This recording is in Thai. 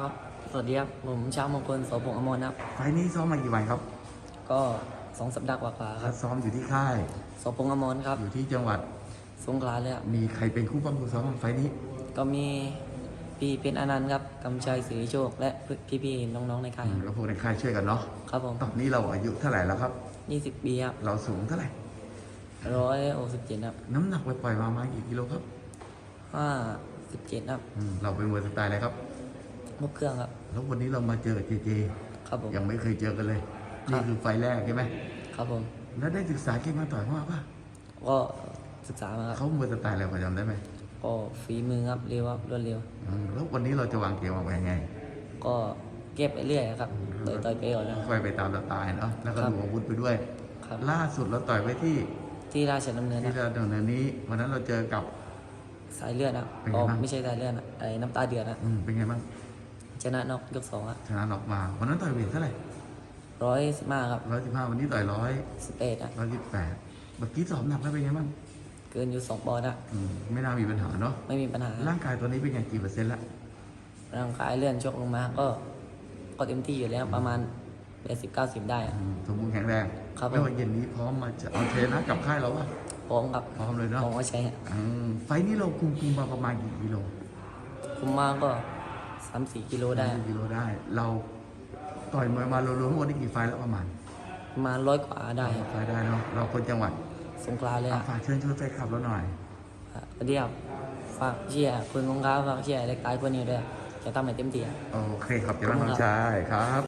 ครับ สวัสดีครับ ผมช้างมงคลโสพงษ์อมรครับ ไฟล์นี้ซ้อมมากี่วันครับ ก็สองสัปดาห์กว่าๆคถ้ารับ ซ้อมอยู่ที่ค่าย โสพงษ์อมรครับ อยู่ที่จังหวัด สงขลาเลยครับ มีใครเป็นคู่ปั้มคู่ซ้อมไฟล์นี้ ก็มีพี่เป็นอนันต์ครับกำชัยศรีโชค และพี่ๆน้องๆในค่ายอืมแล้วพวกในค่ายช่วยกันเนาะ ครับผมตอนนี้เราอายุเท่าไหร่แล้วครับ 20ปีครับเราสูงเท่าไหร่ ร้อยหกสิบเจ็ดครับน้ำหนักปล่อยๆมามากี่กิโลครับห้าสิบเจ็ดครับอืมเราเป็นมวยสไตล์อะไรครับ มุกเครื่องครับ แล้ววันนี้เรามาเจอกับเจเจครับผมยังไม่เคยเจอกันเลยครันี่บคือไฟล์แรกใช่ไหมครับผม แล้วได้ศึกษาเก่งมาต่อยมาป่ะก็ศึกษามาครับเขามวยสไตล์อะไรพอจำได้ไหมก็ฝีมือครับเร็วครับรวดเร็วอืมแล้ววันนี้เราจะวางเกมวางแผนไง ก็เก็บไปเรื่อยครับต่อยต่อยไปก่อนนะค่อยไปตามสไตล์เนาะแล้วก็ครับดูอาวุธไปด้วยครับล่าสุดเราต่อยไปที่ที่ราชดำเนินที่นะเราเนินนี้วันนั้นเราเจอกับสายเลือดนะเป็นไงอ๋อบ้างไม่ใช่สายเลือดนะไอ้น้ำตาเดือดนะอืมเป็นไงบ้าง ชนะนอกยกสองอะชนะน็อกมา วันนั้นต่อยเวทเท่าไหร่ร้อยสิบห้าครับร้อยสิบห้าวันนี้ต่อยร้อยสิบเอ็ดอะร้อยสิบแปดเมื่อกี้สอบหนักแล้วเป็นไงบ้างเกินอยู่สองปอนด์อะอืมไม่น่ามีปัญหาเนาะไม่มีปัญหาร่างกายตอนนี้เป็นไงกี่เปอร์เซ็นต์ละร่างกายเลื่อนชกลงมาก็ก็เต็มที่อยู่แล้วประมาณแปดสิบเก้าสิบได้อะ อืมสมบูรณ์แข็งแรงครับไม่ว่าเย็นนี้พร้อมมาจะเอาเทรนนะกับค่ายเราวะพร้อมกับพร้อมเลยเนาะพร้อมก็ใช้อะอืมไฟล์นี้เราคุมคุมมาประมาณกี่กิโล คุมมาก็ สามสี่กิโลได้กี่กิโลได้ เราต่อยมวยมารวมๆทั้งหมดนี่กี่ไฟล์แล้วประมาณประมาณร้อยกว่าได้ครับไฟล์ได้เนาะเราคนจังหวัดสงขลาเลยอะอะฝากเชิญชวนแฟนคลับเราหน่อยอะเดียวฝากเชียร์คุณสงขลาฝากเชียร์เล็กตายคนนี้ด้วยจะทำให้เต็มที่อะโอเคครับเจ้าน้องชายครับ